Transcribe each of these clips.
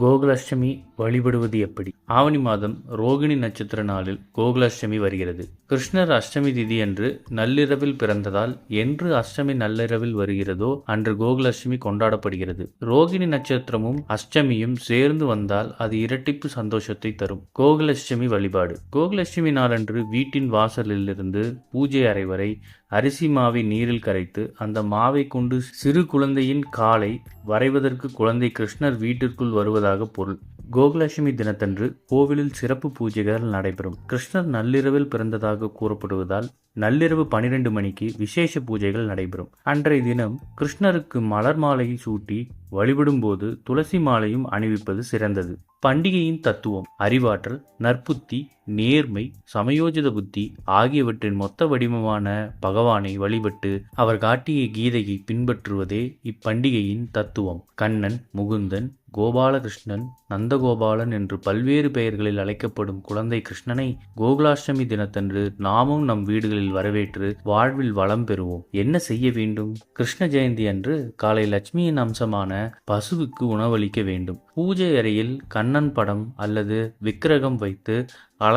கோகுலாஷ்டமி வழிபடுவது எப்படி? ஆவணி மாதம் ரோகிணி நட்சத்திர நாளில் கோகுலாஷ்டமி வருகிறது. கிருஷ்ணர் அஷ்டமி திதி அன்று நள்ளிரவில் பிறந்ததால் என்று அஷ்டமி நள்ளிரவில் வருகிறதோ அன்று கோகுலாஷ்டமி கொண்டாடப்படுகிறது. ரோகிணி நட்சத்திரமும் அஷ்டமியும் சேர்ந்து வந்தால் அது இரட்டிப்பு சந்தோஷத்தை தரும். கோகுலாஷ்டமி வழிபாடு. கோகுலாஷ்டமி நாளன்று வீட்டின் வாசலிலிருந்து பூஜை அறை வரை அரிசி மாவை நீரில் கரைத்து அந்த மாவை கொண்டு சிறு குழந்தையின் காலை வரைவதற்கு குழந்தை கிருஷ்ணர் வீட்டிற்குள் வருவதாக பொருள். கோகுலட்சுமி தினத்தன்று கோவிலில் சிறப்பு பூஜைகள் நடைபெறும். கிருஷ்ணர் நள்ளிரவில் பிறந்ததாக கூறப்படுவதால் நள்ளிரவு பனிரெண்டு மணிக்கு விசேஷ பூஜைகள் நடைபெறும். அன்றைய தினம் கிருஷ்ணருக்கு மலர் மாலையை சூட்டி வழிபடும் போது துளசி மாலையும் அணிவிப்பது சிறந்தது. பண்டிகையின் தத்துவம் அறிவாற்றல் நற்புத்தி நேர்மை சமயோஜித புத்தி ஆகியவற்றின் மொத்த வடிவமான பகவானை வழிபட்டு அவர் காட்டிய கீதையை பின்பற்றுவதே இப்பண்டிகையின் தத்துவம். கண்ணன் முகுந்தன் கோபாலகிருஷ்ணன் நந்தகோபாலன் என்று பல்வேறு பெயர்களில் அழைக்கப்படும் குழந்தை கிருஷ்ணனை கோகுலாஷ்டமி தினத்தன்று நாமும் நம் வீடுகளில் வரவேற்று வாழ்வில் வளம் பெறுவோம். என்ன செய்ய வேண்டும்? கிருஷ்ண ஜெயந்தி அன்று காலை லட்சுமியின் அம்சமான பசுவுக்கு உணவளிக்க வேண்டும். பூஜை அறையில் கண்ணன் படம் அல்லது விக்கிரகம் வைத்து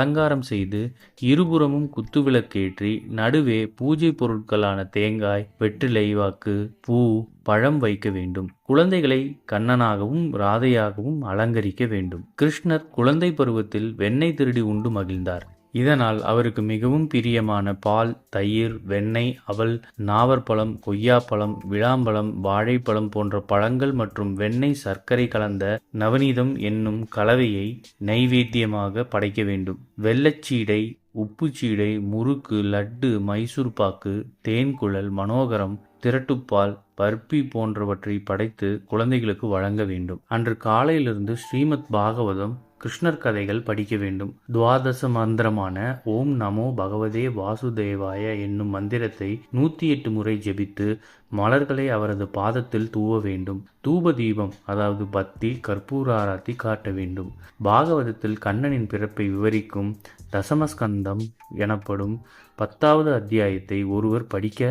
அலங்காரம் செய்து இருபுறமும் குத்துவிளக்கேற்றி நடுவே பூஜை பொருட்களான தேங்காய் வெற்றிலை வாக்கு பூ பழம் வைக்க வேண்டும். குழந்தைகளை கண்ணனாகவும் ராதையாகவும் அலங்கரிக்க வேண்டும். கிருஷ்ணர் குழந்தை பருவத்தில் வெண்ணெய் திருடி உண்டு மகிழ்ந்தார். இதனால் அவருக்கு மிகவும் பிரியமான பால் தயிர் வெண்ணெய் அவல் நாவற்பழம் கொய்யாப்பழம் விழாம்பழம் வாழைப்பழம் போன்ற பழங்கள் மற்றும் வெண்ணெய் சர்க்கரை கலந்த நவநீதம் என்னும் கலவையை நைவேத்தியமாக படைக்க வேண்டும். வெள்ளச்சீடை உப்புச்சீடை முறுக்கு லட்டு மைசூர் பாக்கு தேன்குழல் மனோகரம் திரட்டுப்பால் பர்பி போன்றவற்றை படைத்து குழந்தைகளுக்கு வழங்க வேண்டும். அன்று காலையிலிருந்து ஸ்ரீமத் பாகவதம் கிருஷ்ணர் கதைகள் படிக்க வேண்டும். துவாதச மந்திரமான ஓம் நமோ பகவதே வாசுதேவாய என்னும் மந்திரத்தை நூற்றி எட்டு முறை ஜெபித்து மலர்களை அவரது பாதத்தில் தூவ வேண்டும். தூப தீபம் அதாவது பத்தி கற்பூர ஆராத்தி காட்ட வேண்டும். பாகவதத்தில் கண்ணனின் பிறப்பை விவரிக்கும் தசமஸ்கந்தம் எனப்படும் பத்தாவது அத்தியாயத்தை ஒருவர் படிக்க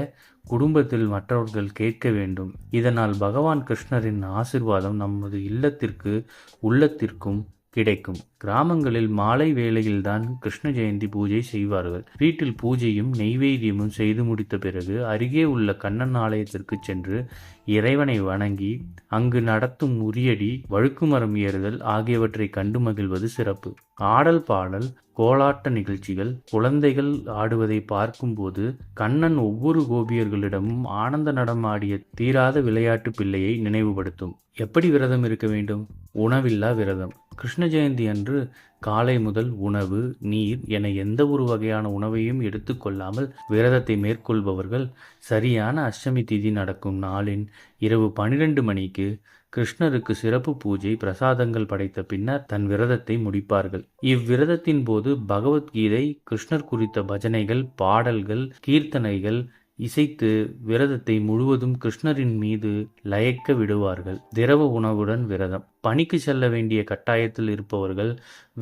குடும்பத்தில் மற்றவர்கள் கேட்க வேண்டும். இதனால் பகவான் கிருஷ்ணரின் ஆசிர்வாதம் நமது இல்லத்திற்கு உள்ளத்திற்கும் கிடைக்கும். கிராமங்களில் மாலை வேளையில்தான் கிருஷ்ண ஜெயந்தி பூஜை செய்வார்கள். வீட்டில் பூஜையும் நெய்வேத்தியமும் செய்து முடித்த பிறகு அருகே உள்ள கண்ணன் ஆலயத்திற்கு சென்று இறைவனை வணங்கி அங்கு நடத்தும் உரியடி வழுக்குமரம் ஏறுதல் ஆகியவற்றை கண்டு மகிழ்வது சிறப்பு. ஆடல் பாடல் கோலாட்ட நிகழ்ச்சிகள் குழந்தைகள் ஆடுவதை பார்க்கும்போது கண்ணன் ஒவ்வொரு கோபியர்களிடமும் ஆனந்த நடமாடிய தீராத விளையாட்டு பிள்ளையை நினைவுபடுத்தும். எப்படி விரதம் இருக்க வேண்டும்? உணவில்லா விரதம். கிருஷ்ண ஜெயந்தி அன்று காலை முதல் உணவு நீர் என எந்த ஒரு வகையான உணவையும் எடுத்துக்கொள்ளாமல் விரதத்தை மேற்கொள்பவர்கள் சரியான அஷ்டமி திதி நடக்கும் நாளின் இரவு பனிரெண்டு மணிக்கு கிருஷ்ணருக்கு சிறப்பு பூஜை பிரசாதங்கள் படைத்த பின்னர் தன் விரதத்தை முடிப்பார்கள். இவ்விரதத்தின் போது பகவத்கீதை கிருஷ்ணர் குறித்த பஜனைகள் பாடல்கள் கீர்த்தனைகள் இசைத்து விரதத்தை முழுவதும் கிருஷ்ணரின் மீது லயக்க விடுவார்கள். திரவ உணவுடன் விரதம். பணிக்கு செல்ல வேண்டிய கட்டாயத்தில் இருப்பவர்கள்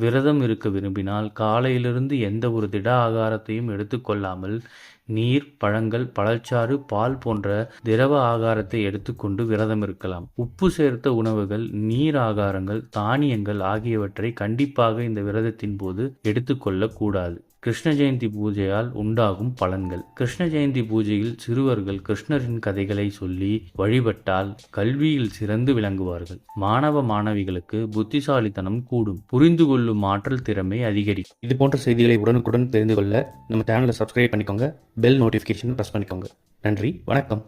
விரதம் இருக்க விரும்பினால் காலையிலிருந்து எந்த ஒரு திட ஆகாரத்தையும் எடுத்துக்கொள்ளாமல் நீர் பழங்கள் பழச்சாறு பால் போன்ற திரவ ஆகாரத்தை எடுத்துக்கொண்டு விரதம் இருக்கலாம். உப்பு சேர்த்த உணவுகள் நீர் ஆகாரங்கள் தானியங்கள் ஆகியவற்றை கண்டிப்பாக இந்த விரதத்தின் போது எடுத்துக்கொள்ளக்கூடாது கிருஷ்ண ஜெயந்தி பூஜையால் உண்டாகும் பலன்கள். கிருஷ்ண ஜெயந்தி பூஜையில் சிறுவர்கள் கிருஷ்ணரின் கதைகளை சொல்லி வழிபட்டால் கல்வியில் சிறந்து விளங்குவார்கள். மாணவ மாணவிகளுக்கு புத்திசாலித்தனம் கூடும். புரிந்து கொள்ளும் ஆற்றல் திறமை அதிகரிக்கும். இது போன்ற செய்திகளை உடனுக்குடன் தெரிந்து கொள்ள நம்ம சேனலை சப்ஸ்கிரைப் பண்ணிக்கோங்க. பெல் நோட்டிஃபிகேஷன் ப்ரெஸ் பண்ணிக்கோங்க. நன்றி வணக்கம்.